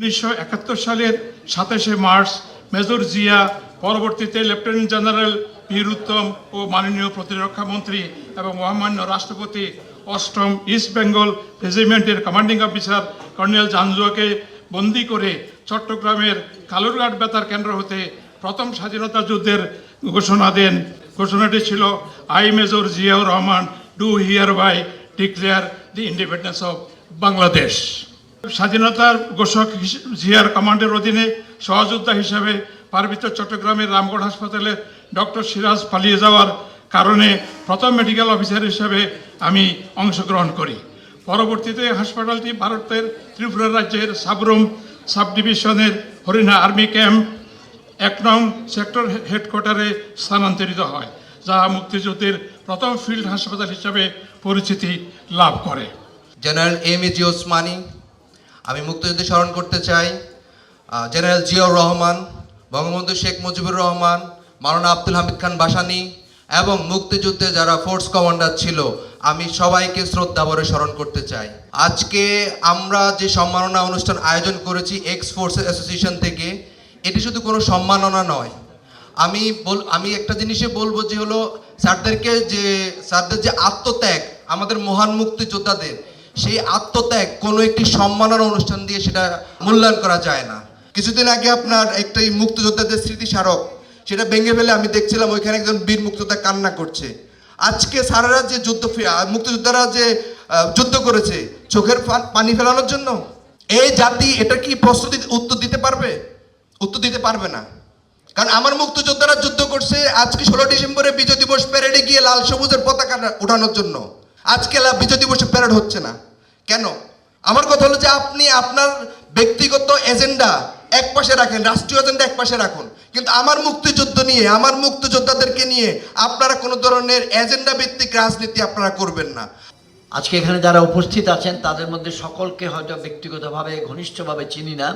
উনিশশো একাত্তর সালের সাতাশে মার্চ মেজর জিয়া, পরবর্তীতে লেফটেন্যান্ট জেনারেল বীর উত্তম ও মাননীয় প্রতিরক্ষা মন্ত্রী এবং মহামান্য রাষ্ট্রপতি অষ্টম ইস্ট বেঙ্গল রেজিমেন্টের কমান্ডিং অফিসার কর্নেল জানজুয়াকে বন্দি করে চট্টগ্রামের কালুরঘাট বেতার কেন্দ্র হতে প্রথম স্বাধীনতা যুদ্ধের ঘোষণা দেন। ঘোষণাটি ছিল, I major Ziaur Rahman, do hereby declare the independence of Bangladesh. স্বাধীনতার ঘোষক জিয়ার কমান্ডের অধীনে সহযোদ্ধা হিসাবে পার্বত্য চট্টগ্রামের রামগড় হাসপাতালে ডক্টর সিরাজ পালিয়ে যাওয়ার কারণে প্রথম মেডিকেল অফিসার হিসাবে আমি অংশগ্রহণ করি। পরবর্তীতে হাসপাতালটি ভারতের ত্রিপুরা রাজ্যের সাবরুম সাব ডিভিশনের হরিণা আর্মি ক্যাম্প এক নং সেক্টর হেডকোয়ার্টারে স্থানান্তরিত হয়, যা মুক্তিযুদ্ধের প্রথম ফিল্ড হাসপাতাল হিসাবে পরিচিতি লাভ করে। General M A G Osmani আমি মুক্তিযুদ্ধে স্মরণ করতে চাই জেনারেল জিয়াউর রহমান, বঙ্গবন্ধু শেখ মুজিবুর রহমান, মাওলানা আব্দুল হামিদ খান বাসানি এবং মুক্তিযুদ্ধে যারা ফোর্স কমান্ডার ছিল, আমি সবাইকে শ্রদ্ধা ভরে স্মরণ করতে চাই। আজকে আমরা যে সম্মাননা অনুষ্ঠান আয়োজন করেছি এক্স ফোর্সেস অ্যাসোসিয়েশন থেকে, এটি শুধু কোনো সম্মাননা নয়। আমি বল, আমি একটা জিনিসে বলব যে হলো, স্যারদেরকে যে, স্যারদের যে আত্মত্যাগ, আমাদের মহান মুক্তিযোদ্ধাদের সেই আত্মত্যাগ কোনো একটি সম্মাননা অনুষ্ঠান দিয়ে সেটা মূল্যায়ন করা যায় না। কিছুদিন আগে আপনার একটা এই মুক্তিযোদ্ধাদের স্মৃতি স্মারক সেটা ভেঙে ফেলে আমি দেখছিলাম, ওইখানে একজন বীর মুক্তিযোদ্ধা কান্না করছে। আজকে স্যারেরা যে যুদ্ধ মুক্তিযোদ্ধারা যে যুদ্ধ করেছে, চোখের পানি ফেলানোর জন্য? এই জাতি এটা কি প্রস্তুতি, উত্তর দিতে পারবে? উত্তর দিতে পারবে না। কারণ আমার মুক্তিযোদ্ধারা যুদ্ধ করছে আজকে ষোলো ডিসেম্বরে বিজয় দিবস প্যারেডে গিয়ে লাল সবুজের পতাকা উঠানোর জন্য। আজকে বিজয় দিবসে প্যারেড হচ্ছে না। কেন? আমার কথা হলো যে আপনি আপনার ব্যক্তিগত এজেন্ডা এক পাশে রাখেন, রাষ্ট্রীয় এজেন্ডা এক পাশে রাখুন। কিন্তু আমার মুক্তিযুদ্ধ নিয়ে, আমার মুক্তিযোদ্ধাদেরকে নিয়ে আপনারা কোনো ধরনের এজেন্ডা ভিত্তিক রাজনীতি আপনারা করবেন না। আজকে এখানে যারা উপস্থিত আছেন, তাদের মধ্যে সকলকে হয়তো ব্যক্তিগতভাবে, ঘনিষ্ঠভাবে চিনি না।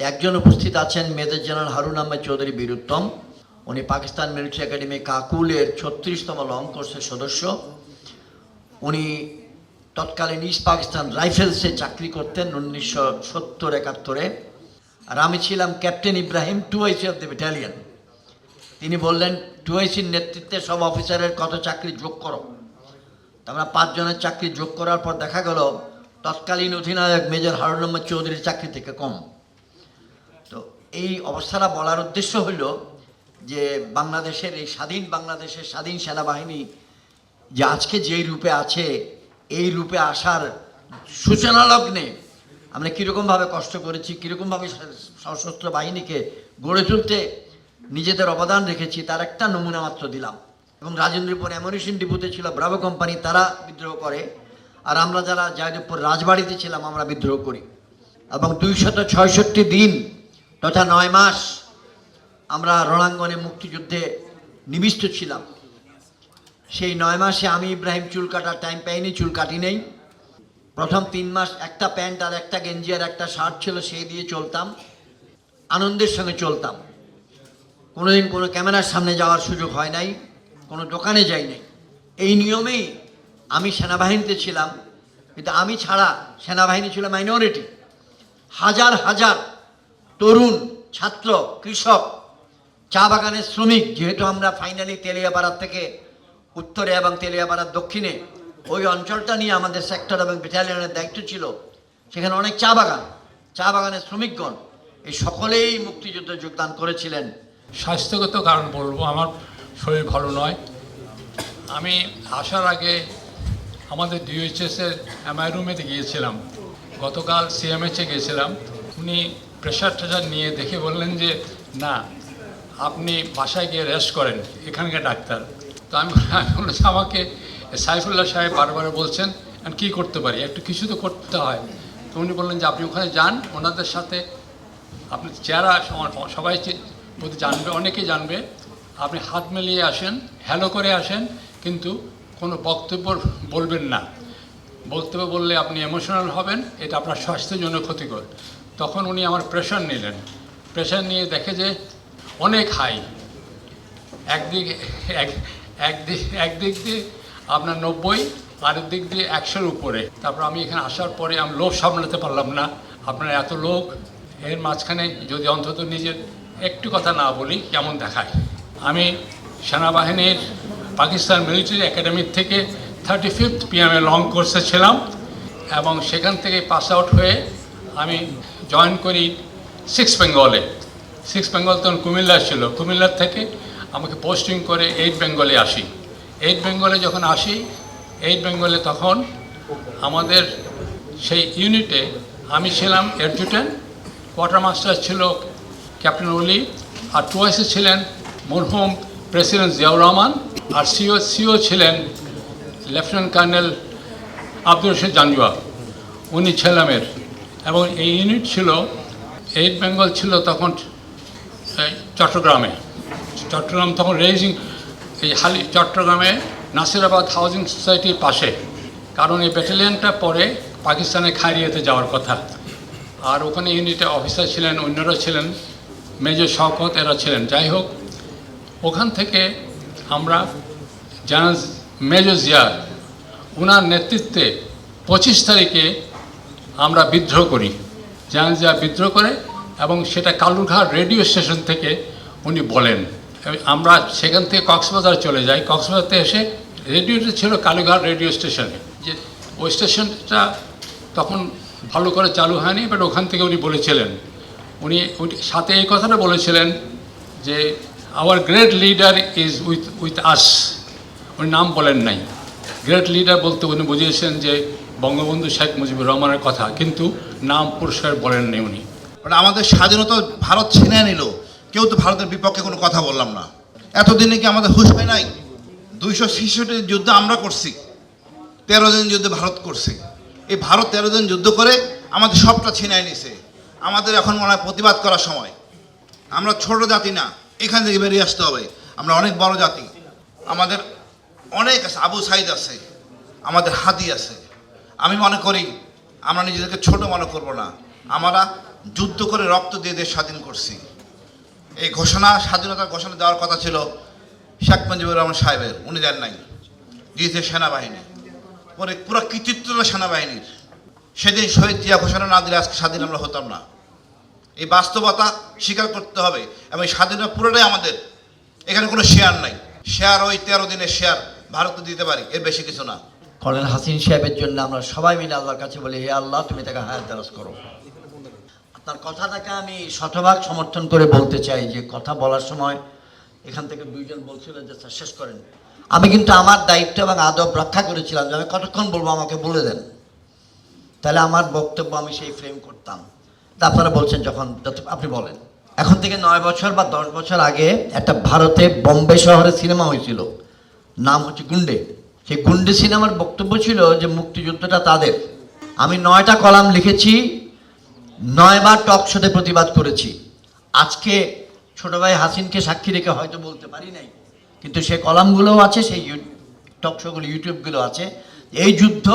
একজন উপস্থিত আছেন, মেজর জেনারেল হারুন আহমেদ চৌধুরী বীরুত্তম। উনি পাকিস্তান মিলিটারি একাডেমি কাকুলের ছত্রিশতম লং কোর্সের সদস্য। উনি তৎকালীন ইস্ট পাকিস্তান রাইফেলসে চাকরি করতেন উনিশশো সত্তর একাত্তরে। আর আমি ছিলাম captain Ibrahim two IC of the battalion তিনি বললেন টু আইসির নেতৃত্বে সব অফিসারের কত চাকরি যোগ করো। তা আমরা পাঁচজনের চাকরি যোগ করার পর দেখা গেল, তৎকালীন অধিনায়ক মেজর হারুন চৌধুরীর চাকরি থেকে কম। তো এই অবস্থাটা বলার উদ্দেশ্য হইল যে বাংলাদেশের এই স্বাধীন বাংলাদেশের স্বাধীন সেনাবাহিনী যে আজকে যেই রূপে আছে এই রূপে আসার সূচনা লগ্নে আমরা কীরকমভাবে কষ্ট করেছি, কীরকমভাবে সশস্ত্র বাহিনীকে গড়ে তুলতে নিজেদের অবদান রেখেছি, তার একটা নমুনা মাত্র দিলাম। এবং রাজেন্দ্রপুর অ্যামুনিশন ডিপুতে ছিল, ব্রাভো কোম্পানি তারা বিদ্রোহ করে, আর আমরা যারা জয়দেবপুর রাজবাড়িতে ছিলাম, আমরা বিদ্রোহ করি। এবং দুইশত ছয়ষট্টি দিন তথা নয় মাস আমরা রণাঙ্গনে মুক্তিযুদ্ধে নিবিষ্ট ছিলাম। সেই নয় মাসে আমি ইব্রাহিম চুল কাটার টাইম পাইনি, চুল কাটি নেই। প্রথম তিন মাস একটা প্যান্ট আর একটা গেঞ্জি আর একটা শার্ট ছিল, সেই দিয়ে চলতাম। আনন্দের সঙ্গে চলতাম। কোনোদিন কোনো ক্যামেরার সামনে যাওয়ার সুযোগ হয় নাই, কোনো দোকানে যাই নাই। এই নিয়মেই আমি সেনাবাহিনীতে ছিলাম, কিন্তু আমি ছাড়া সেনাবাহিনী ছিল মাইনরিটি হাজার হাজার তরুণ, ছাত্র, কৃষক, চা বাগানের শ্রমিক, যেহেতু আমরা ফাইনালি তেলিয়াপাড়ার থেকে উত্তরে এবং তেলিয়াপাড়ার দক্ষিণে ওই অঞ্চলটা নিয়ে আমাদের সেক্টর এবং ব্যাটালিয়নের দায়িত্ব ছিল। সেখানে অনেক চা বাগান, চা বাগানের শ্রমিকগণ এই সকলেই মুক্তিযুদ্ধে যোগদান করেছিলেন। স্বাস্থ্যগত কারণ বলব, আমার শরীর ভালো নয়। আমি আসার আগে আমাদের ডিউএইচএসের এমআই রুমেতে গিয়েছিলাম। গতকাল সিএমএইচে গিয়েছিলাম। উনি প্রেশার টেশার নিয়ে দেখে বললেন যে, না, আপনি বাসায় গিয়ে রেস্ট করেন, এখানকার ডাক্তার। তো আমি বললাম যে আমাকে সাইফুল্লাহ সাহেব বারবার বলছেন, আমি কী করতে পারি? একটু কিছু তো করতে হয়। তো উনি বললেন যে, আপনি ওখানে যান, ওনাদের সাথে আপনি সম- সবাই প্রতি জানবে অনেকে জানবে, আপনি হাত মিলিয়ে আসেন হ্যালো করে আসেন, কিন্তু কোনো বক্তব্য বলবেন না। বক্তব্য বললে আপনি এমোশনাল হবেন, এটা আপনার স্বাস্থ্যের জন্য ক্ষতিকর। তখন উনি আমার প্রেশার নিলেন। প্রেশার নিয়ে দেখে যে, অনেক হাই একদিকে, এক একদিক একদিক দিয়ে আপনার নব্বই আরেক দিক দিয়ে একশোর উপরে। তারপর আমি এখানে আসার পরে আমি লোভ সামলাতে পারলাম না। আপনার এত লোক এর মাঝখানে যদি অন্তত নিজের একটু কথা না বলি, কেমন দেখায়? আমি সেনাবাহিনীর পাকিস্তান মিলিটারি একাডেমি থেকে thirty fifth PMA long course ছিলাম এবং সেখান থেকে পাস আউট হয়ে আমি জয়েন করি সিক্স বেঙ্গলে। সিক্স বেঙ্গল তখন কুমিল্লা ছিল। কুমিল্লার থেকে আমাকে পোস্টিং করে এইট বেঙ্গলে আসি। এইট বেঙ্গলে যখন আসি এইট বেঙ্গলে তখন আমাদের সেই ইউনিটে আমি ছিলাম অ্যাডজুটেন্ট কোয়ার্টার মাস্টার ছিল ক্যাপ্টেন ওলি আর টুয়াইসে ছিলেন মরহুম প্রেসিডেন্ট জিয়াউর রহমান, আর সিও সিও ছিলেন লেফটেন্যান্ট কর্নেল আব্দুল রশিদ জাঞ্জুয়া। উনি ছেলামের। এবং এই ইউনিট ছিল এইট বেঙ্গল ছিল তখন চট্টগ্রামে। চট্টগ্রাম তখন রেজিং এই হালি, চট্টগ্রামে নাসিরাবাদ হাউজিং সোসাইটির পাশে। কারণ এই ব্যাটালিয়নটা পরে পাকিস্তানে খাইরিয়াতে যাওয়ার কথা। আর ওখানে ইউনিটে অফিসার ছিলেন, অন্যরা ছিলেন মেজর শওকত এরা ছিলেন। যাই হোক, ওখান থেকে আমরা জানাজ মেজর জিয়া ওনার নেতৃত্বে পঁচিশ তারিখে আমরা বিদ্রোহ করি। জানাজ জিয়া বিদ্রোহ করে এবং সেটা কালুরঘাট রেডিও স্টেশন থেকে উনি বলেন। আমরা সেখান থেকে কক্সবাজার চলে যাই। কক্সবাজারতে এসে রেডিওটা ছিল কালুঘাট রেডিও স্টেশনে। যে ওই স্টেশনটা তখন ভালো করে চালু হয়নি, বাট ওখান থেকে উনি বলেছিলেন। উনি সাথে এই কথাটা বলেছিলেন যে our great leader is with with us উনি নাম বলেন নাই। গ্রেট লিডার বলতে উনি বুঝিয়েছেন যে, বঙ্গবন্ধু শেখ মুজিবুর রহমানের কথা, কিন্তু নাম পুরস্কার বলেন নাই উনি। মানে আমাদের স্বাধীনতা ভারত ছিনে নিল। কেউ তো ভারতের বিপক্ষে কোনো কথা বললাম না। এতদিনে কি আমাদের হুশ হয় নাই? দুইশো ছেষট্টি যুদ্ধ আমরা করছি। তেরো দিন যুদ্ধে ভারত করছে। এই ভারত তেরো দিন যুদ্ধ করে আমাদের সবটা ছিনায় নিছে। আমাদের এখন মনে হয় প্রতিবাদ করার সময়। আমরা ছোট জাতি না, এখান থেকে বেরিয়ে আসতে হবে। আমরা অনেক বড় জাতি। আমাদের অনেক আছে, আবু সাইদ আছে, আমাদের হাদি আছে। আমি মনে করি, আমরা নিজেদেরকে ছোট মনে করব না। আমরা যুদ্ধ করে রক্ত দিয়ে দেশ স্বাধীন করছি। এই ঘোষণা, স্বাধীনতার ঘোষণা দেওয়ার কথা ছিল শেখ মুজিবুর রহমান সাহেবের। উনি দেন নাই। দিয়েছে সেনাবাহিনী। পরে পুরো কৃতিত্বটা সেনাবাহিনীর। সেদিন শহীদ জিয়া ঘোষণা না দিলে আজকে স্বাধীন আমরা হতাম না। এই বাস্তবতা স্বীকার করতে হবে এবং স্বাধীনতা পুরোটাই আমাদের। এখানে কোনো শেয়ার নাই। শেয়ার ওই তেরো দিনের শেয়ার ভারতে দিতে পারি, এর বেশি কিছু না। কর্নেল হাসিন সাহেবের জন্য আমরা সবাই মিলে আল্লাহর কাছে বলি, হে আল্লাহ, তুমি তাকে হায়াত দারাজ করো। আপনার কথাটাকে আমি শতভাগ সমর্থন করে বলতে চাই যে কথা বলার সময় এখান থেকে দুইজন বলছিল যে, স্যার, শেষ করেন। আমি কিন্তু আমার দায়িত্ব এবং আদব রক্ষা করেছিলাম যে আমি কতক্ষণ বলব, আমাকে বলে দেন। তাহলে আমার বক্তব্য আমি সেই ফ্রেম করতাম। তা আপনারা বলছেন যখন আপনি বলেন। এখন থেকে নয় বছর বা দশ বছর আগে একটা ভারতে বোম্বে শহরে সিনেমা হয়েছিল। নাম হচ্ছে গুন্ডে। সেই গুন্ডে সিনেমার বক্তব্য ছিল যে, মুক্তিযুদ্ধটা তাদের। আমি নয়টা কলাম লিখেছি নয়বার টক শোতে প্রতিবাদ করেছি। আজকে ছোট ভাই হাসিনকে সাক্ষী রেখে হয়তো বলতে পারি নাই, কিন্তু সে কলামগুলোও আছে, সেই টক শোগুলো, ইউটিউবগুলো আছে। এই যুদ্ধ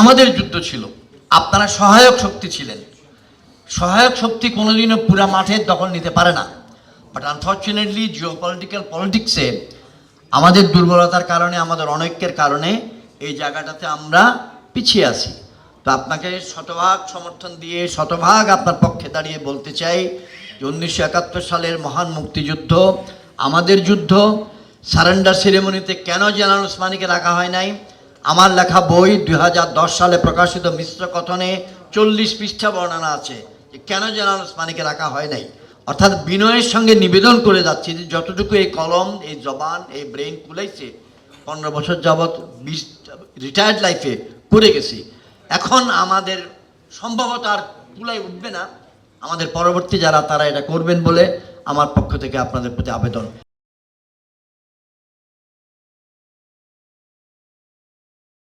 আমাদের যুদ্ধ ছিল। আপনারা সহায়ক শক্তি ছিলেন। সহায়ক শক্তি কোনোদিনও পুরা মাঠের দখল নিতে পারে না। বাট আনফর্চুনেটলি জিও পলিটিক্যাল পলিটিক্সে আমাদের দুর্বলতার কারণে, আমাদের অনৈক্যের কারণে এই জায়গাটাতে আমরা পিছিয়ে আছি। তো আপনাকে শতভাগ সমর্থন দিয়ে, শতভাগ আপনার পক্ষে দাঁড়িয়ে বলতে চাই যে উনিশশো একাত্তর সালের মহান মুক্তিযুদ্ধ, আমাদের যুদ্ধ, সারেন্ডার সেরেমনিতে কেন জেনারেল উসমানীকে রাখা হয় নাই? আমার লেখা বই দুই হাজার দশ সালে প্রকাশিত মিশ্র কথনে চল্লিশ পৃষ্ঠা বর্ণনা আছে যে কেন জেনারেল উসমানীকে রাখা হয় নাই। অর্থাৎ বিনয়ের সঙ্গে নিবেদন করে যাচ্ছি যে যতটুকু এই কলম, এই জবান, এই ব্রেন কুলাইছে, পনেরো বছর যাবৎ বিশ রিটায়ার্ড লাইফে করে গেছি। এখন আমাদের সম্ভবত আর তুলাই উঠবে না। আমাদের পরবর্তী যারা, তারা এটা করবেন বলে আমার পক্ষ থেকে আপনাদের প্রতি আবেদন।